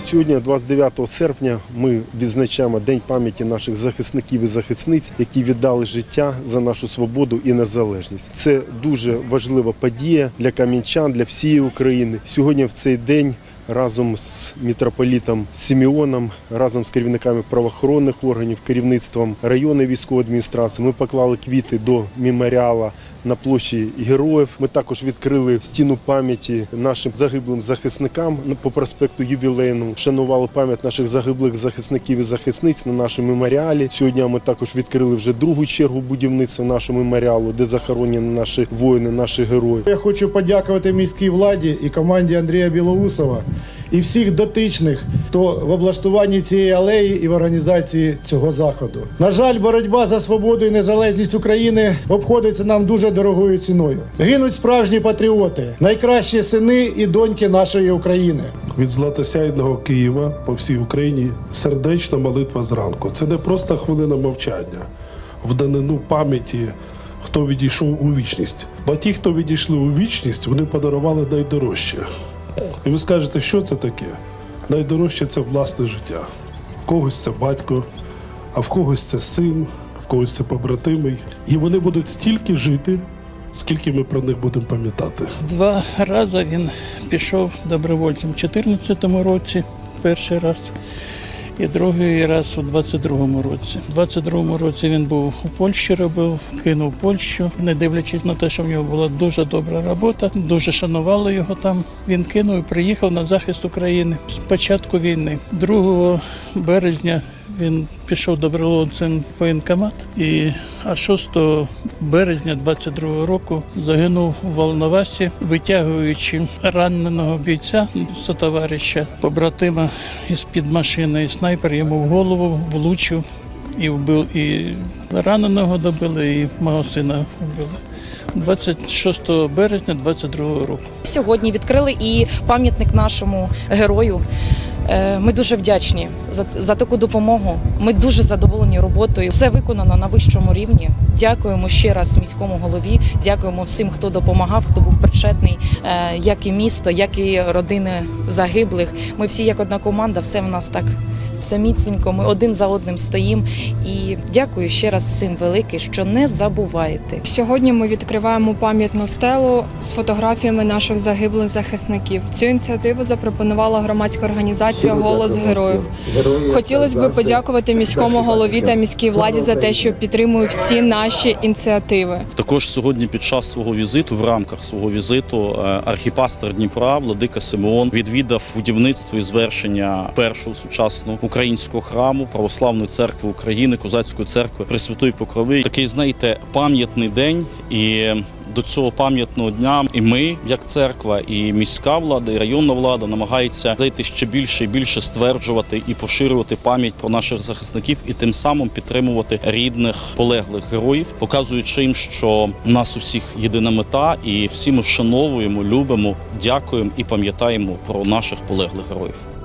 Сьогодні, 29 серпня, ми відзначаємо День пам'яті наших захисників і захисниць, які віддали життя за нашу свободу і незалежність. Це дуже важлива подія для кам'янчан, для всієї України. Сьогодні в цей день. Разом з мітрополітом Сіміоном, разом з керівниками правоохоронних органів, керівництвом районної військової адміністрації, ми поклали квіти до меморіала на площі героїв. Ми також відкрили стіну пам'яті нашим загиблим захисникам по проспекту Ювілейному. Вшанували пам'ять наших загиблих захисників і захисниць на нашому меморіалі. Сьогодні ми також відкрили вже другу чергу будівництва нашого меморіалу, де захоронені наші воїни, наші герої. Я хочу подякувати міській владі і команді Андрія Білоусова і всіх дотичних, хто в облаштуванні цієї алеї і в організації цього заходу. На жаль, боротьба за свободу і незалежність України обходиться нам дуже дорогою ціною. Гинуть справжні патріоти, найкращі сини і доньки нашої України. від златосяйного Києва по всій Україні сердечна молитва зранку. Це не просто хвилина мовчання в данину пам'яті, хто відійшов у вічність. Бо ті, хто відійшли у вічність, вони подарували найдорожче. І ви скажете, що це таке? Найдорожче це власне життя. В когось це батько, а в когось це син, в когось це побратимий. І вони будуть стільки жити, скільки ми про них будемо пам'ятати. Два рази він пішов добровольцем у 2014 році, перший раз, і другий раз у 22-му році. У 22-му році він був у Польщі, робив, кинув Польщу, не дивлячись на те, що в нього була дуже добра робота, дуже шанували його там. Він кинув і приїхав на захист України з початку війни. 2 березня він пішов добровольцем в воєнкомат і а 6 березня 22 року загинув у Волновасі, витягуючи раненого бійця сотовариша, побратима із під машини. Снайпер йому в голову влучив і вбив і раненого добили, і мого сина вбили. 26 березня 22 року. Сьогодні відкрили і пам'ятник нашому герою. Е, Ми дуже вдячні за, за таку допомогу. Ми дуже задоволені роботою. Все виконано на вищому рівні. Дякуємо ще раз міському голові. Дякуємо всім, хто допомагав, хто був причетний, е, як і місто, як і родини загиблих. Ми всі як одна команда, все в нас так. Все міцненько, ми один за одним стоїмо. І дякую ще раз всім велике, що не забуваєте. Сьогодні ми відкриваємо пам'ятну стелу з фотографіями наших загиблих захисників. Цю ініціативу запропонувала громадська організація Голос героїв. Хотілося б подякувати міському голові та міській владі за те, що підтримують всі наші ініціативи. Також сьогодні під час свого візиту, в рамках свого візиту, е, архіпастер Дніпра Владика Симеон відвідав будівництво і звершення першого сучасного українського храму Православної церкви України, Козацької церкви Пресвятої Покрови. Такий, знаєте, пам'ятний день і. До цього пам'ятного дня і ми, як церква, і міська влада, і районна влада намагається дати ще більше і більше стверджувати і поширювати пам'ять про наших захисників, і тим самим підтримувати рідних полеглих героїв, показуючи їм, що у нас усіх єдина мета, і всі ми вшановуємо, любимо, дякуємо і пам'ятаємо про наших полеглих героїв.